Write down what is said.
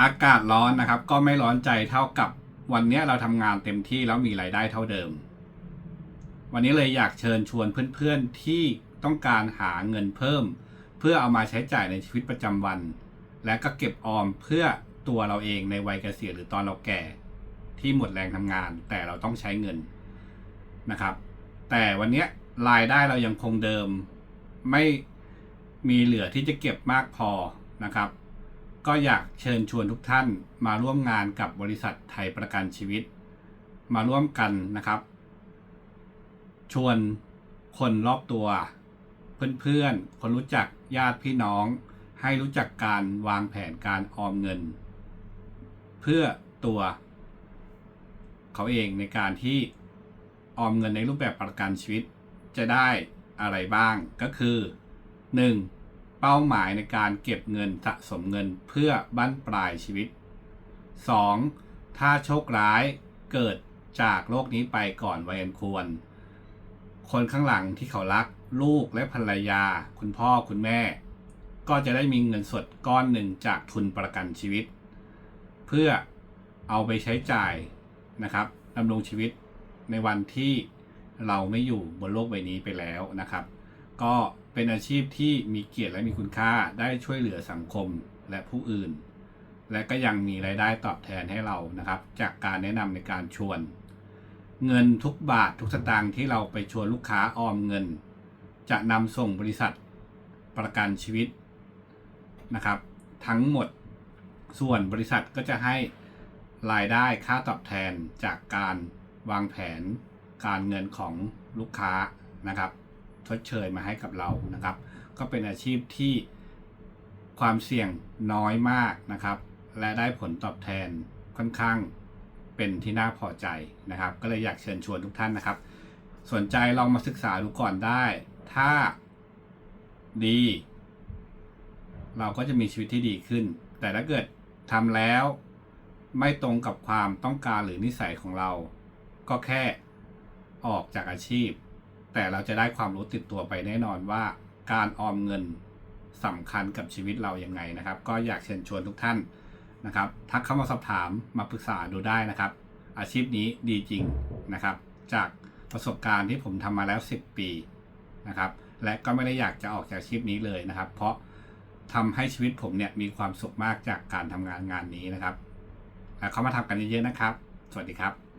อากาศร้อนนะครับ ก็ไม่ร้อนใจเท่ากับวันนี้เราทำงานเต็มที่แล้วมีรายได้เท่าเดิม วันนี้เลยอยากเชิญชวนเพื่อนๆที่ต้องการหาเงินเพิ่ม เพื่อเอามาใช้จ่ายในชีวิตประจำวัน และก็เก็บออมเพื่อตัวเราเองในวัยเกษียณหรือตอนเราแก่ ที่หมดแรงทำงาน แต่เราต้องใช้เงินนะครับ แต่วันนี้รายได้เรายังคงเดิม ไม่มีเหลือที่จะเก็บมากพอนะครับ ก็อยากเชิญชวนทุกท่านมาร่วมงานกับบริษัทไทยประกันชีวิต มาร่วมกันนะครับ ชวนคนรอบตัว เพื่อนๆ คนรู้จักญาติพี่น้อง ให้รู้จักการวางแผนการออมเงิน เพื่อตัว เขาเองในการที่ออมเงินในรูปแบบประกันชีวิตจะได้อะไรบ้างก็คือ 1. เป้าหมายในการเก็บเงินสะสมเงินเพื่อบั้นปลายชีวิต 2. ถ้าโชคร้ายเกิดจากโลกนี้ไปก่อนวัยอันควร คนข้างหลังที่เขารักลูกและภรรยา คุณพ่อคุณแม่ ก็จะได้มีเงินสดก้อนหนึ่งจากทุนประกันชีวิต เพื่อเอาไปใช้จ่ายนะครับดำรงชีวิตในวันที่เราไม่อยู่บนโลกใบนี้ไปแล้วนะครับ ก็เป็นอาชีพที่มีเกียรติและมีคุณค่าได้ช่วยเหลือสังคมและผู้อื่น และก็ยังมีรายได้ตอบแทนให้เรานะครับ จากการแนะนำในการชวน เงินทุกบาททุกสตางค์ที่เราไปชวนลูกค้าออมเงิน จะนำส่งบริษัทประกันชีวิตนะครับ ทั้งหมดส่วนบริษัทก็จะให้รายได้ค่าตอบแทนจากการวางแผนการเงินของลูกค้านะครับ ชดเชยมาให้กับเรานะครับ ก็เป็นอาชีพที่ความเสี่ยงน้อยมากนะครับ และได้ผลตอบแทนค่อนข้างเป็นที่น่าพอใจนะครับ ก็เลยอยากเชิญชวนทุกท่านนะครับ สนใจลองมาศึกษาดูก่อนได้ ถ้าดี เราก็จะมีชีวิตที่ดีขึ้น แต่ถ้าเกิดทำแล้วไม่ตรงกับความต้องการหรือนิสัยของเรา ก็แค่ออกจากอาชีพ แต่เราจะได้ความรู้ติดตัวไปแน่นอนว่าการออมเงินสำคัญกับชีวิตเราอยังไงนะครับ ก็อยากเชิญชวนทุกท่านนะครับ ทักเข้ามาสอบถามมาปรึกษาดูได้นะครับ อาชีพนี้ดีจริงนะครับ จากประสบการณ์ที่ผมทำมาแล้ว 10 ปีนะครับ และก็ไม่ได้อยากจะออกจากอาชีพนี้เลยนะครับ เพราะทำให้ชีวิตผมเนี่ยมีความสุขมากจากการทำงานงานนี้นะครับเข้ามาทำกันเยอะๆนะครับ สวัสดีครับ